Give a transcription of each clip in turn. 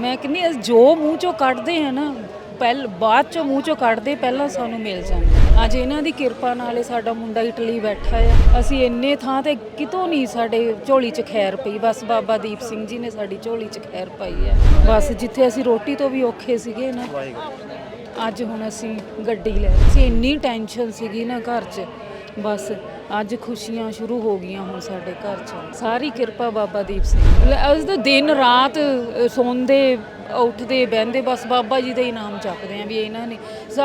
ਮੈਂ ਕਹਿੰਦੀ ਅਸੀਂ ਜੋ ਮੂੰਹ ਚੋਂ ਕੱਢਦੇ ਆ ਨਾ, ਪਹਿਲ, ਬਾਅਦ ਚੋਂ ਮੂੰਹ ਚੋਂ ਕੱਢਦੇ, ਪਹਿਲਾਂ ਸਾਨੂੰ ਮਿਲ ਜਾਂਦਾ ਅੱਜ ਇਹਨਾਂ ਦੀ ਕਿਰਪਾ ਨਾਲ ਇਹ ਸਾਡਾ ਮੁੰਡਾ ਇਟਲੀ ਬੈਠਾ ਆ। ਅਸੀਂ ਇੰਨੇ ਥਾਂ ਤੇ ਕਿਤੋਂ ਨਹੀਂ ਸਾਡੇ ਝੋਲੀ 'ਚ ਖੈਰ ਪਈ। ਬਸ ਬਾਬਾ ਦੀਪ ਸਿੰਘ ਜੀ ਨੇ ਸਾਡੀ ਝੋਲੀ 'ਚ ਖੈਰ ਪਾਈ ਆ। ਬਸ ਜਿੱਥੇ ਅਸੀਂ ਰੋਟੀ ਤੋਂ ਵੀ ਔਖੇ ਸੀਗੇ ਨਾ, ਅੱਜ ਹੁਣ ਅਸੀਂ ਗੱਡੀ ਲੈ ਅਸੀਂ ਇੰਨੀ ਟੈਨਸ਼ਨ ਸੀਗੀ ਨਾ ਘਰ 'ਚ। ਬਸ ਅੱਜ ਖੁਸ਼ੀਆਂ ਸ਼ੁਰੂ ਹੋ ਗਈਆਂ ਹੁਣ ਸਾਡੇ ਘਰ 'ਚ। ਸਾਰੀ ਕਿਰਪਾ ਬਾਬਾ ਦੀਪ ਸਿੰਘ ਅਸੀਂ ਤਾਂ ਦਿਨ ਰਾਤ ਸੌਂਦੇ ਉੱਠਦੇ ਬਹਿੰਦੇ ਬਸ ਬਾਬਾ ਜੀ ਦਾ ਹੀ ਨਾਮ ਜਪਦੇ ਆਂ ਵੀ ਇਹਨਾਂ ਨੇ।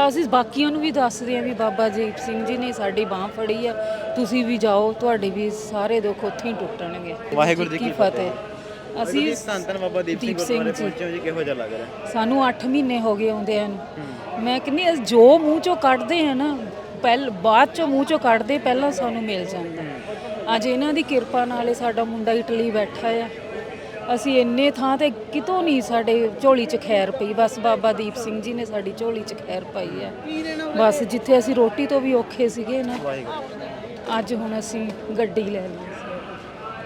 ਅਸੀਂ ਬਾਕੀਆਂ ਨੂੰ ਵੀ ਦੱਸਦੇ ਆਂ ਵੀ ਬਾਬਾ ਦੀਪ ਸਿੰਘ ਜੀ ਨੇ ਸਾਡੀ ਬਾਹ ਫੜੀ ਆ। ਤੁਸੀਂ ਵੀ ਜਾਓ ਤੁਹਾਡੇ ਵੀ ਸਾਰੇ ਦੁੱਖ ਉੱਥੇ ਹੀ ਟੁੱਟਣਗੇ। ਵਾਹਿਗੁਰੂ ਜੀ ਕੀ ਫਤਿਹ। ਅਸੀਂ ਧੰਨ ਬਾਬਾ ਦੀਪ ਸਿੰਘ ਗੁਰਦੁਆਰੇ ਜੀ। ਪਹੁੰਚੇ ਹੋ ਜੀ ਕਿਹੋ ਜਿਹਾ ਲੱਗ ਰਿਹਾ? ਸਾਨੂੰ 8 ਮਹੀਨੇ ਹੋ ਗਏ ਆਉਂਦਿਆਂ ਨੂੰ। ਮੈਂ ਕਹਿੰਦੀ ਜੋ ਮੂੰਹ ਚੋਂ ਕੱਢਦੇ ਆ ਨਾ ਪਹਿਲ ਬਾਅਦ ਚੋਂ ਮੂੰਹ ਚੋਂ ਕੱਢਦੇ ਪਹਿਲਾਂ ਸਾਨੂੰ ਮਿਲ ਜਾਂਦਾ। ਅੱਜ ਇਹਨਾਂ ਦੀ ਕਿਰਪਾ ਨਾਲ ਇਹ ਸਾਡਾ ਮੁੰਡਾ ਇਟਲੀ ਬੈਠਾ ਆ। ਅਸੀਂ ਇੰਨੇ ਥਾਂ ਤੇ ਕਿਤੋਂ ਨਹੀਂ ਸਾਡੇ ਝੋਲੀ 'ਚ ਖੈਰ ਪਈ। ਬਸ ਬਾਬਾ ਦੀਪ ਸਿੰਘ ਜੀ ਨੇ ਸਾਡੀ ਝੋਲੀ 'ਚ ਖੈਰ ਪਾਈ ਆ। ਬਸ ਜਿੱਥੇ ਅਸੀਂ ਰੋਟੀ ਤੋਂ ਵੀ ਔਖੇ ਸੀਗੇ ਨਾ ਅੱਜ ਹੁਣ ਅਸੀਂ ਗੱਡੀ ਲੈ ਲਈ।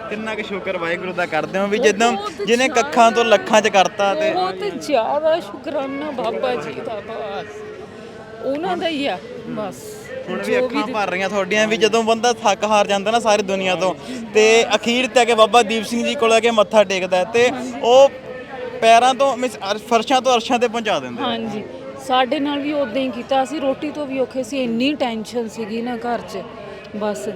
ਕਿੰਨਾ ਕੁ ਸ਼ੁਕਰ ਵਾਹਿਗੁਰੂ ਦਾ ਕਰਦੇ ਹਾਂ ਵੀ ਜਦੋਂ ਜਿਹਨੇ ਕੱਖਾਂ ਤੋਂ ਲੱਖਾਂ ਚ ਕਰਤਾ ਤੇ ਬਹੁਤ ਜ਼ਿਆਦਾ ਸ਼ੁਕਰਾਨਾ ਬਾਬਾ ਜੀ ਦਾ ਬਸ। ਉਹਨਾਂ ਦਾ ਹੀ ਆ ਬਸ। ਹੁਣ ਵੀ ਅੱਖਾਂ ਭਰ ਰਹੀਆਂ ਤੁਹਾਡੀਆਂ ਵੀ ਜਦੋਂ ਬੰਦਾ ਥੱਕ ਹਾਰ ਜਾਂਦਾ ਨਾ ਸਾਰੀ ਦੁਨੀਆ ਤੋਂ ਤੇ ਅਖੀਰ ਤੇ ਆ ਕੇ ਬਾਬਾ ਦੀਪ ਸਿੰਘ ਜੀ ਕੋਲ ਆ ਕੇ ਮੱਥਾ ਟੇਕਦਾ ਹੈ ਤੇ ਉਹ ਪੈਰਾਂ ਤੋਂ ਮਿਸ ਫਰਸ਼ਾਂ ਤੋਂ ਅਰਸ਼ਾਂ ਤੇ ਪਹੁੰਚਾ ਦਿੰਦੇ। ਹਾਂਜੀ। ਸਾਡੇ ਨਾਲ ਵੀ ਉਦਾਂ ਹੀ ਕੀਤਾ। ਅਸੀਂ ਰੋਟੀ ਤੋਂ ਵੀ ਔਖੇ ਸੀ। ਇੰਨੀ ਟੈਨਸ਼ਨ ਸੀਗੀ ਨਾ ਘਰ 'ਚ। ਬਸ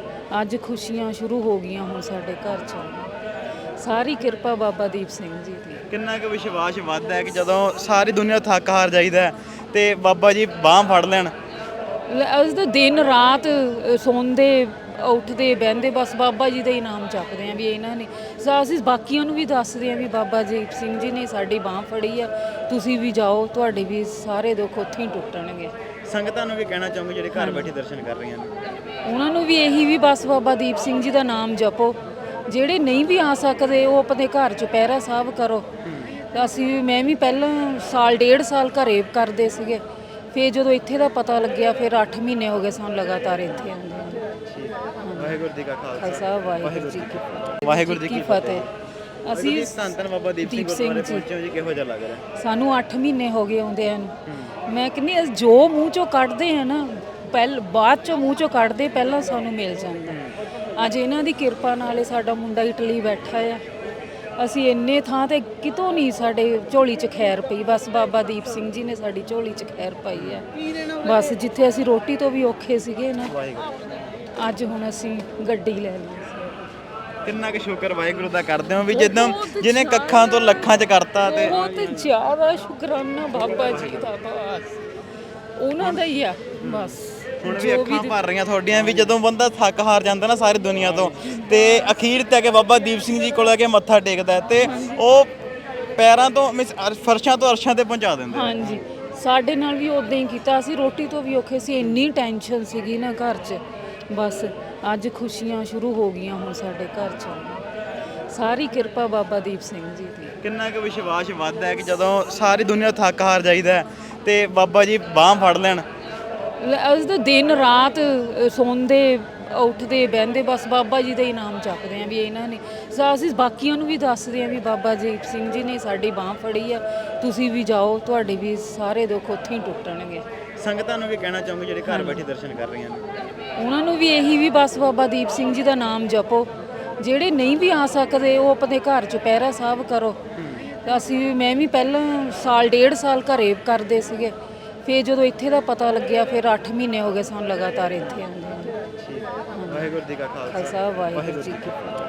ਅੱਜ ਖੁਸ਼ੀਆਂ ਸ਼ੁਰੂ ਹੋ ਗਈਆਂ ਹੁਣ ਸਾਡੇ ਘਰ 'ਚ। ਸਾਰੀ ਕਿਰਪਾ ਬਾਬਾ ਦੀਪ ਸਿੰਘ ਜੀ ਦੀ। ਕਿੰਨਾ ਕੁ ਵਿਸ਼ਵਾਸ ਵੱਧਦਾ ਹੈ ਕਿ ਜਦੋਂ ਸਾਰੀ ਦੁਨੀਆ ਥੱਕ ਹਾਰ ਜਾਈਦਾ ਹੈ ਤੇ ਬਾਬਾ ਜੀ ਬਾਹ ਫੜ ਲੈਣ। ਅਸੀਂ ਤਾਂ ਦਿਨ ਰਾਤ ਸੌਂਦੇ ਉੱਠਦੇ ਬਹਿੰਦੇ ਬਸ ਬਾਬਾ ਜੀ ਦਾ ਹੀ ਨਾਮ ਜਪਦੇ ਆਂ ਵੀ ਇਹਨਾਂ ਨੇ। ਸਾ ਅਸੀਂ ਬਾਕੀਆਂ ਨੂੰ ਵੀ ਦੱਸਦੇ ਆਂ ਵੀ ਬਾਬਾ ਦੀਪ ਸਿੰਘ ਜੀ ਨੇ ਸਾਡੀ ਬਾਹ ਫੜੀ ਆ। ਤੁਸੀਂ ਵੀ ਜਾਓ ਤੁਹਾਡੇ ਵੀ ਸਾਰੇ ਦੁੱਖ ਉੱਥੇ ਹੀ ਟੁੱਟਣਗੇ। ਸੰਗਤਾਂ ਨੂੰ ਵੀ ਕਹਿਣਾ ਚਾਹੂੰਗਾ ਜਿਹੜੇ ਘਰ ਬੈਠੇ ਦਰਸ਼ਨ ਕਰ ਰਹੀਆਂ ਨੇ। ਉਹਨਾਂ ਨੂੰ ਵੀ ਇਹੀ ਵੀ ਬਸ ਬਾਬਾ ਦੀਪ ਸਿੰਘ ਜੀ ਦਾ ਨਾਮ ਜਪੋ। ਜਿਹੜੇ ਨਹੀਂ ਵੀ ਆ ਸਕਦੇ ਉਹ ਆਪਣੇ ਘਰ ਚ ਪਹਿਰਾ ਸਾਹਿਬ ਕਰੋ। ਤਾਂ ਅਸੀਂ ਮੈਂ ਵੀ ਪਹਿਲਾਂ ਸਾਲ ਡੇਢ ਸਾਲ ਘਰੇ ਕਰਦੇ ਸੀਗੇ। ਫਿਰ ਜਦੋਂ ਇੱਥੇ ਦਾ ਪਤਾ ਲੱਗਿਆ ਫਿਰ 8 ਮਹੀਨੇ ਹੋ ਗਏ ਸਾਨੂੰ ਲਗਾਤਾਰ ਇੱਥੇ ਆਉਂਦੇ ਨੂੰ। ਵਾਹਿਗੁਰੂ ਜੀ ਕਾ ਖਾਲਸਾ। ਖਾਲਸਾ ਵਾਹਿਗੁਰੂ ਜੀ ਕੀ ਫਤਿਹ। ਵਾਹਿਗੁਰੂ ਜੀ ਕੀ ਕੀ ਫਤਿਹ। ਅਸੀਂ ਅਸੀਂ ਧੰਨ ਧੰਨ ਬਾਬਾ ਦੀਪ ਸਿੰਘ ਦੀਪ ਸਿੰਘ ਗੁਰਦੁਆਰੇ ਜੀ। ਪਹੁੰਚੇ ਹੋ ਜੀ ਕਿਹੋ ਜਿਹਾ ਲੱਗ ਰਿਹਾ? ਸਾਨੂੰ 8 ਮਹੀਨੇ ਹੋ ਗਏ ਆਉਂਦਿਆਂ ਨੂੰ। ਮੈਂ ਕਹਿੰਦੀ ਅਸੀਂ ਜੋ ਮੂੰਹ ਚੋਂ ਕੱਢਦੇ ਆ ਨਾ ਪਹਿਲ ਬਾਅਦ ਚੋਂ ਮੂੰਹ ਚੋਂ ਕੱਢਦੇ ਪਹਿਲਾਂ ਸਾਨੂੰ ਮਿਲ ਜਾਂਦਾ। ਅੱਜ ਇਹਨਾਂ ਦੀ ਕਿਰਪਾ ਨਾਲ ਇਹ ਸਾਡਾ ਮੁੰਡਾ ਇਟਲੀ ਬੈਠਾ ਆ। ਅਸੀਂ ਇੰਨੇ ਥਾਂ ਤੇ ਕਿਤੋਂ ਨਹੀਂ ਸਾਡੇ ਝੋਲੀ 'ਚ ਖੈਰ ਪਈ। ਬਸ ਬਾਬਾ ਦੀਪ ਸਿੰਘ ਜੀ ਨੇ ਸਾਡੀ ਝੋਲੀ 'ਚ ਖੈਰ ਪਾਈ ਆ ਬਸ ਜਿੱਥੇ ਅਸੀਂ ਰੋਟੀ ਤੋਂ ਵੀ ਔਖੇ ਸੀਗੇ ਨਾ ਅੱਜ ਹੁਣ ਅਸੀਂ ਗੱਡੀ ਲੈ ਲਈ। ਕਿੰਨਾ ਕੁ ਸ਼ੁਕਰ ਵਾਹਿਗੁਰੂ ਦਾ ਕਰਦੇ ਹਾਂ ਵੀ ਜਦੋਂ ਜਿਹਨੇ ਕੱਖਾਂ ਤੋਂ ਲੱਖਾਂ ਚ ਕਰਤਾ ਤੇ ਬਹੁਤ ਜ਼ਿਆਦਾ ਸ਼ੁਕਰਾਨਾ ਬਾਬਾ ਜੀ ਦਾ ਬਸ। ਉਹਨਾਂ ਦਾ ਹੀ ਆ ਬਸ। ਹੁਣ ਵੀ ਅੱਖਾਂ ਭਰ ਰਹੀਆਂ ਤੁਹਾਡੀਆਂ ਵੀ ਜਦੋਂ ਬੰਦਾ ਥੱਕ ਹਾਰ ਜਾਂਦਾ ਨਾ ਸਾਰੀ ਦੁਨੀਆ ਤੋਂ ਤੇ ਅਖੀਰ ਤੇ ਆ ਕੇ ਬਾਬਾ ਦੀਪ ਸਿੰਘ ਜੀ ਕੋਲ ਆ ਕੇ ਮੱਥਾ ਟੇਕਦਾ ਹੈ ਤੇ ਉਹ ਪੈਰਾਂ ਤੋਂ ਮਿਸ ਫਰਸ਼ਾਂ ਤੋਂ ਅਰਸ਼ਾਂ ਤੇ ਪਹੁੰਚਾ ਦਿੰਦੇ। ਹਾਂਜੀ। ਸਾਡੇ ਨਾਲ ਵੀ ਉਦਾਂ ਹੀ ਕੀਤਾ ਅਸੀਂ ਰੋਟੀ ਤੋਂ ਵੀ ਔਖੇ ਸੀ ਇੰਨੀ ਟੈਨਸ਼ਨ ਸੀਗੀ ਨਾ ਘਰ 'ਚ। ਬਸ ਅੱਜ ਖੁਸ਼ੀਆਂ ਸ਼ੁਰੂ ਹੋ ਗਈਆਂ ਹੁਣ ਸਾਡੇ ਘਰ 'ਚ। ਸਾਰੀ ਕਿਰਪਾ ਬਾਬਾ ਦੀਪ ਸਿੰਘ ਜੀ ਦੀ। ਕਿੰਨਾ ਕੁ ਵਿਸ਼ਵਾਸ ਵੱਧਦਾ ਹੈ ਕਿ ਜਦੋਂ ਸਾਰੀ ਦੁਨੀਆ ਥੱਕ ਹਾਰ ਜਾਈਦਾ ਹੈ ਤੇ ਬਾਬਾ ਜੀ ਬਾਹ ਫੜ ਲੈਣ। ਅਸੀਂ ਤਾਂ ਦਿਨ ਰਾਤ ਸੌਂਦੇ ਉੱਠਦੇ ਬਹਿੰਦੇ ਬਸ ਬਾਬਾ ਜੀ ਦਾ ਹੀ ਨਾਮ ਜਪਦੇ ਆਂ ਵੀ ਇਹਨਾਂ ਨੇ। ਸਾ ਅਸੀਂ ਬਾਕੀਆਂ ਨੂੰ ਵੀ ਦੱਸਦੇ ਆਂ ਵੀ ਬਾਬਾ ਦੀਪ ਸਿੰਘ ਜੀ ਨੇ ਸਾਡੀ ਬਾਹ ਫੜੀ ਆ ਤੁਸੀਂ ਵੀ ਜਾਓ ਤੁਹਾਡੇ ਵੀ ਸਾਰੇ ਦੁੱਖ ਉੱਥੇ ਹੀ ਟੁੱਟਣਗੇ। ਸੰਗਤਾਂ ਨੂੰ ਵੀ ਕਹਿਣਾ ਚਾਹੂੰਗਾ ਜਿਹੜੇ ਘਰ ਬੈਠੇ ਦਰਸ਼ਨ ਕਰ ਰਹੀਆਂ ਨੇ। ਉਹਨਾਂ ਨੂੰ ਵੀ ਇਹੀ ਵੀ ਬਸ ਬਾਬਾ ਦੀਪ ਸਿੰਘ ਜੀ ਦਾ ਨਾਮ ਜਪੋ। ਜਿਹੜੇ ਨਹੀਂ ਵੀ ਆ ਸਕਦੇ ਉਹ ਆਪਣੇ ਘਰ ਚ ਪਹਿਰਾ ਸਾਹਿਬ ਕਰੋ। ਤਾਂ ਅਸੀਂ ਮੈਂ ਵੀ ਪਹਿਲਾਂ ਸਾਲ ਡੇਢ ਸਾਲ ਘਰੇ ਕਰਦੇ ਸੀਗੇ। ਫਿਰ ਜਦੋਂ ਇੱਥੇ ਦਾ ਪਤਾ ਲੱਗਿਆ ਫਿਰ 8 ਮਹੀਨੇ ਹੋ ਗਏ ਸਾਨੂੰ ਲਗਾਤਾਰ ਇੱਥੇ ਆਉਂਦੇ ਨੂੰ। ਵਾਹਿਗੁਰੂ ਜੀ ਕਾ ਖਾਲਸਾ। ਖਾਲਸਾ ਵਾਹਿਗੁਰੂ ਜੀ ਕੀ ਫਤਿਹ।